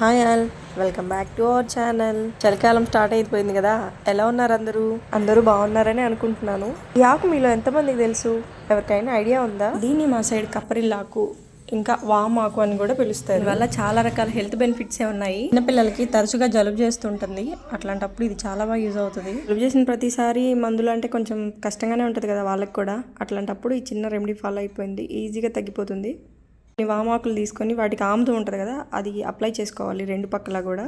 Hi all welcome back to our channel. చలికాలం start అయిపోయింది కదా ఎలా ఉన్నారు అందరూ? అందరూ బాగున్నారని అనుకుంటున్నాను. ఈ ఆకు మీలో ఎంతమందికి తెలుసు? ఎవరికైనా ఐడియా ఉందా? దీన్ని మా సైడ్ కప్పరిల్లాకు ఇంకా వామాకు అని కూడా పిలుస్తారు. వల్ల చాలా రకాల హెల్త్ బెనిఫిట్స్ ఉన్నాయి? చిన్నపిల్లలకి తరచుగా జలుబు చేస్తుంటుంది. అట్లాంటప్పుడు ఇది చాలా బాగా యూజ్ అవుతుంది. జలుబు చేసిన ప్రతిసారి మందులు అంటే కొంచెం కష్టంగానే ఉంటుంది కదా వాళ్ళకి కూడా. అట్లాంటప్పుడు ఈ చిన్న రెమెడీ ఫాలో అయిపోయింది. ఈజీగా తగ్గిపోతుంది. వామాకులు తీసుకొని వాటికి ఆముదం ఉంటుంది కదా అది అప్లై చేసుకోవాలి రెండు పక్కల కూడా.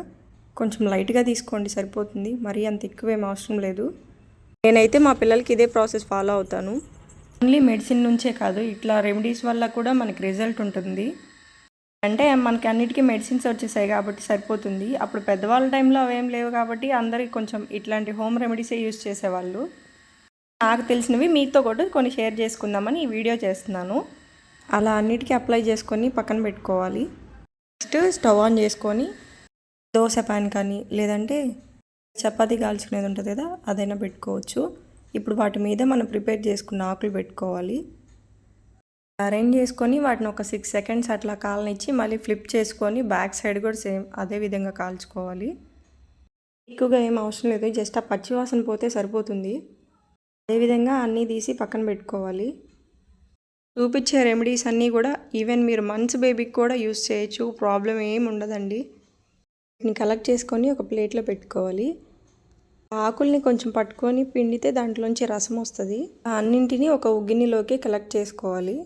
కొంచెం లైట్గా తీసుకోండి సరిపోతుంది. మరీ అంత ఎక్కువేం అవసరం లేదు. నేనైతే మా పిల్లలకి ఇదే ప్రాసెస్ ఫాలో అవుతాను. ఓన్లీ మెడిసిన్ నుంచే కాదు ఇట్లా రెమెడీస్ వల్ల కూడా మనకి రిజల్ట్ ఉంటుంది. అంటే మనకి అన్నిటికీ మెడిసిన్స్ వచ్చేసాయి కాబట్టి సరిపోతుంది. అప్పుడు పెద్దవాళ్ళ టైంలో అవేం లేవు కాబట్టి అందరికి కొంచెం ఇట్లాంటి హోమ్ రెమెడీసే యూస్ చేసేవాళ్ళు. నాకు తెలిసినవి మీతో కూడా కొన్ని షేర్ చేసుకుందామని ఈ వీడియో చేస్తున్నాను. అలా అన్నిటికీ అప్లై చేసుకొని పక్కన పెట్టుకోవాలి. నెక్స్ట్ స్టవ్ ఆన్ చేసుకొని దోశ ప్యాన్ కానీ లేదంటే చపాతీ కాల్చుకునేది ఉంటుంది కదా అదైనా పెట్టుకోవచ్చు. ఇప్పుడు వాటి మీద మనం ప్రిపేర్ చేసుకున్న ఆకులు పెట్టుకోవాలి. అరేంజ్ చేసుకొని వాటిని ఒక సిక్స్ సెకండ్స్ అట్లా కాలనిచ్చి మళ్ళీ ఫ్లిప్ చేసుకొని బ్యాక్ సైడ్ కూడా సేమ్ అదే విధంగా కాల్చుకోవాలి. ఎక్కువగా ఏం అవసరం లేదు జస్ట్ ఆ పచ్చివాసన పోతే సరిపోతుంది. అదేవిధంగా అన్నీ తీసి పక్కన పెట్టుకోవాలి. చూపించే రెమెడీస్ అన్నీ కూడా ఈవెన్ మీరు మంత్స్ బేబీకి కూడా యూస్ చేయొచ్చు. ప్రాబ్లం ఏమి ఉండదండి. వీటిని కలెక్ట్ చేసుకొని ఒక ప్లేట్లో పెట్టుకోవాలి. ఆకుల్ని కొంచెం పట్టుకొని పిండితే దాంట్లోంచి రసం వస్తుంది. అన్నింటినీ ఒక ఉగ్గినిలోకి కలెక్ట్ చేసుకోవాలి.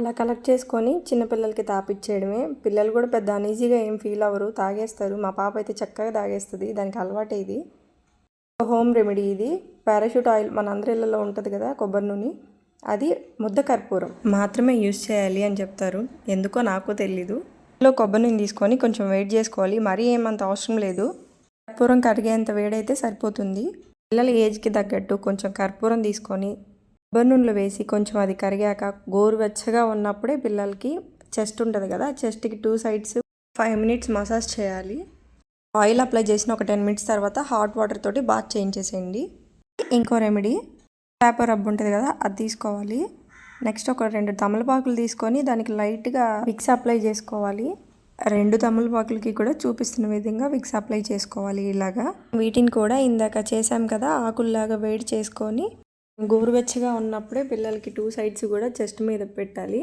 అలా కలెక్ట్ చేసుకొని చిన్నపిల్లలకి తాపిచ్చేయడమే. పిల్లలు కూడా పెద్ద అనీజీగా ఏం ఫీల్ అవ్వరు. తాగేస్తారు. మా పాప అయితే చక్కగా తాగేస్తుంది. దానికి అలవాటే ఇది. హోమ్ రెమెడీ ఇది. పారాషూట్ ఆయిల్ మన అందరి ఇళ్ళలో ఉంటుంది కదా కొబ్బరి నూనె. అది ముద్ద కర్పూరం. మాత్రమే యూజ్ చేయాలి అని చెప్తారు. ఎందుకో నాకు తెలీదు. ఇందులో కొబ్బరి నూనె తీసుకొని కొంచెం వెయిట్ చేసుకోవాలి. మరీ ఏమంత అవసరం లేదు. కర్పూరం కరిగేంత వేడైతే సరిపోతుంది. పిల్లల ఏజ్కి తగ్గట్టు కొంచెం కర్పూరం తీసుకొని కొబ్బరి నూనెలో వేసి కొంచెం అది కరిగాక గోరువెచ్చగా ఉన్నప్పుడే పిల్లలకి చెస్ట్ ఉంటుంది కదా చెస్ట్కి two sides five minutes massage చేయాలి. ఆయిల్ అప్లై చేసిన ఒక టెన్ మినిట్స్ తర్వాత హాట్ వాటర్ తోటి బాత్ చేయించేసేయండి. ఇంకో రెమెడీ. పేపర్ రబ్ ఉంటుంది కదా అది తీసుకోవాలి. నెక్స్ట్ ఒక రెండు తమలపాకులు తీసుకొని దానికి లైట్గా విక్స్ అప్లై చేసుకోవాలి. రెండు తమలపాకులకి కూడా చూపిస్తున్న విధంగా విక్స్ అప్లై చేసుకోవాలి ఇలాగా. వీటిని కూడా ఇందాక చేసాం కదా ఆకుల్లాగా వేడి చేసుకొని గోరువెచ్చగా ఉన్నప్పుడే పిల్లలకి టూ సైడ్స్ కూడా చెస్ట్ మీద పెట్టాలి.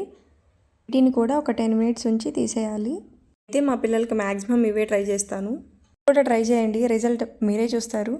వీటిని కూడా ఒక టెన్ మినిట్స్ ఉంచి తీసేయాలి. అయితే మా పిల్లలకి మ్యాక్సిమం ఇవే ట్రై చేస్తాను. కూడా ట్రై చేయండి రిజల్ట్ మీరే చూస్తారు.